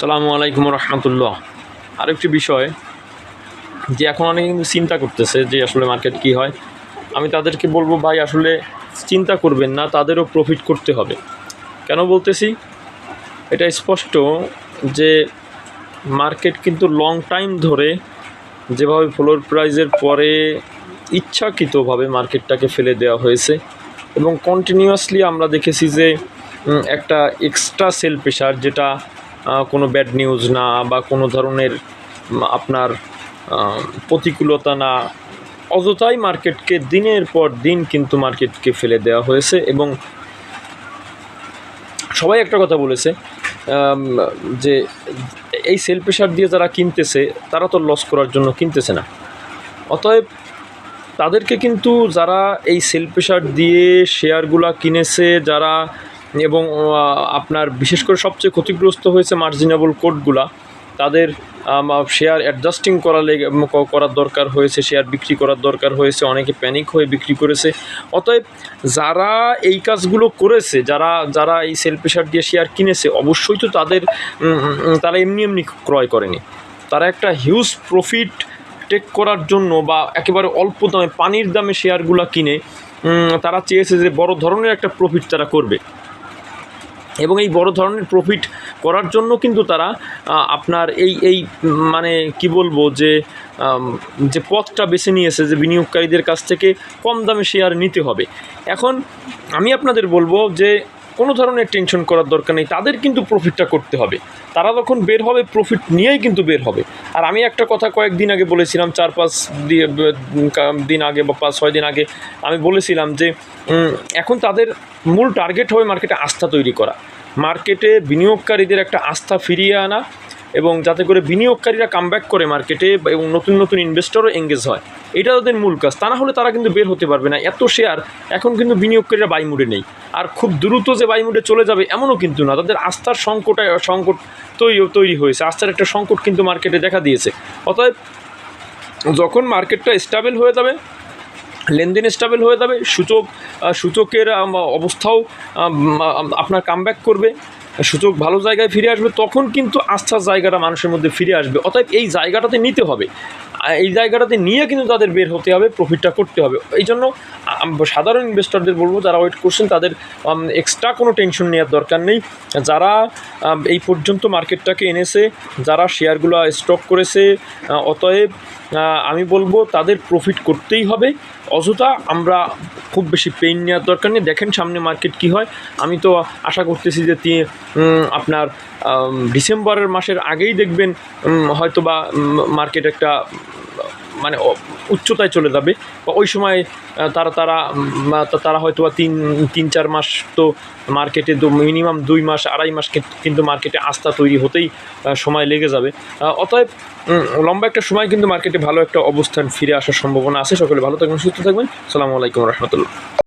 সালামু আলাইকুম রহমতুল্লাহ। আরেকটি বিষয়, যে এখন অনেকে কিন্তু চিন্তা করতেছে যে আসলে মার্কেট কি হয়। আমি তাদেরকে বলব, ভাই, আসলে চিন্তা করবেন না, তাদেরও প্রফিট করতে হবে। কেন বলতেছি? এটা স্পষ্ট যে মার্কেট কিন্তু লং টাইম ধরে যেভাবে ফ্লোর প্রাইজের পরে ইচ্ছাকৃতভাবে মার্কেটটাকে ফেলে দেওয়া হয়েছে এবং কন্টিনিউয়াসলি আমরা দেখেছি যে একটা এক্সট্রা সেল প্রেশার যেটা কোনো ব্যাড নিউজ না বা কোনো ধরনের আপনার প্রতিকূলতা না। অযথাই মার্কেটকে দিনের পর দিন কিন্তু মার্কেটকে ফেলে দেওয়া হয়েছে এবং সবাই একটা কথা বলেছে যে এই সেল প্রেশার দিয়ে যারা কিনতেছে, তারা তো লস করার জন্য কিনতেছে না। অতএব তাদেরকে কিন্তু যারা এই সেল প্রেশার দিয়ে শেয়ারগুলা কিনেছে, যারা এবং আপনার বিশেষ করে সবচেয়ে ক্ষতিগ্রস্ত হয়েছে মার্জিনেবল কোডগুলা তাদের শেয়ার অ্যাডজাস্টিং করা লেগে করার দরকার হয়েছে শেয়ার বিক্রি করার দরকার হয়েছে, অনেকে প্যানিক হয়ে বিক্রি করেছে। অতএব যারা এই কাজগুলো করেছে, যারা যারা এই সেল প্রেশার দিয়ে শেয়ার কিনেছে, অবশ্যই তো তাদের তারা এমনি এমনি ক্রয় করেনি। তারা একটা হিউজ প্রফিট টেক করার জন্য বা একেবারে অল্প দামে, পানির দামে শেয়ারগুলো কিনে তারা চেয়েছে যে বড় ধরনের একটা প্রফিট তারা করবে। এবং এই বড় ধরনের প্রফিট করার জন্য কিন্তু তারা আপনার এই এই মানে কি বলব যে যে পথটা বেছে নিয়েছে যে বিনিয়োগকারীদের কাছ থেকে কম দামে শেয়ার নিতে হবে। এখন আমি আপনাদের বলব যে কোনো ধরনের টেনশন করার দরকার নেই, তাদের কিন্তু প্রফিটটা করতে হবে। তারা যখন বের হবে প্রফিট নিয়েই কিন্তু বের হবে। আর আমি একটা কথা কয়েকদিন আগে বলেছিলাম, চার পাঁচ দিন আগে বা পাঁচ ছয় দিন আগে, আমি বলেছিলাম যে এখন তাদের মূল টার্গেট হবে মার্কেটে আস্থা তৈরি করা। মার্কেটে বিনিয়োগকারীদের একটা আস্থা ফিরিয়ে আনা এবং যাতে করে বিনিয়োগকারীরা কামব্যাক করে মার্কেটে এবং নতুন নতুন ইনভেস্টরও এঙ্গেজ হয়। এটা তাদের মূল কাজ। তা না হলে তারা কিন্তু বের হতে পারবে না। এত শেয়ার এখন কিন্তু বিনিয়োগকারীরা বাইমুডে নেই। আর খুব দ্রুত যে বাইমুডে চলে যাবে এমনও কিন্তু না। তাদের আস্থার সংকট সংকট তৈরি তৈরি হয়েছে। আস্থার একটা সংকট কিন্তু মার্কেটে দেখা দিয়েছে। অতএব যখন মার্কেটটা স্টেবল হয়ে যাবে, লেনদেন স্টেবল হয়ে যাবে, সূচক সূচকের অবস্থাও আপনার কামব্যাক করবে। সূচক ভালো জায়গায় ফিরে আসবে, তখন কিন্তু আস্থার জায়গাটা মানুষের মধ্যে ফিরে আসবে। অতএব এই জায়গাটাতে নিতে হবে। এই জায়গাটাতে নিয়ে কিন্তু তাদের বের হতে হবে প্রফিটটা করতে হবে। এই জন্য সাধারণ ইনভেস্টরদের বলব, যারা ওয়েট করছেন, তাদের এক্সট্রা কোনো টেনশন নেওয়ার দরকার নেই। যারা এই পর্যন্ত মার্কেটটাকে এনেছে, যারা শেয়ারগুলো স্টক করেছে অতএব আমি বলব তাদের প্রফিট করতেই হবে। অযথা আমরা খুব বেশি পেইন নেওয়ার দরকার নেই। দেখেন সামনে মার্কেট কি হয়। আমি তো আশা করতেছি যে তিনি আপনার ডিসেম্বরের মাসের আগেই দেখবেন হয়তোবা মার্কেট একটা মানে উচ্চতায় চলে যাবে। বা ওই সময় তারা তারা তারা হয়তো বা তিন তিন, চার মাস তো মার্কেটে মিনিমাম দুই মাস, আড়াই মাস কিন্তু- মার্কেটে আস্থা তৈরি হতেই সময় লেগে যাবে। অতএব লম্বা একটা সময় কিন্তু মার্কেটে ভালো একটা অবস্থান ফিরে আসার সম্ভাবনা আছে। সকলে ভালো থাকবেন, সুস্থ থাকবেন। সালামু আলাইকুম রহমতুল্লাহ।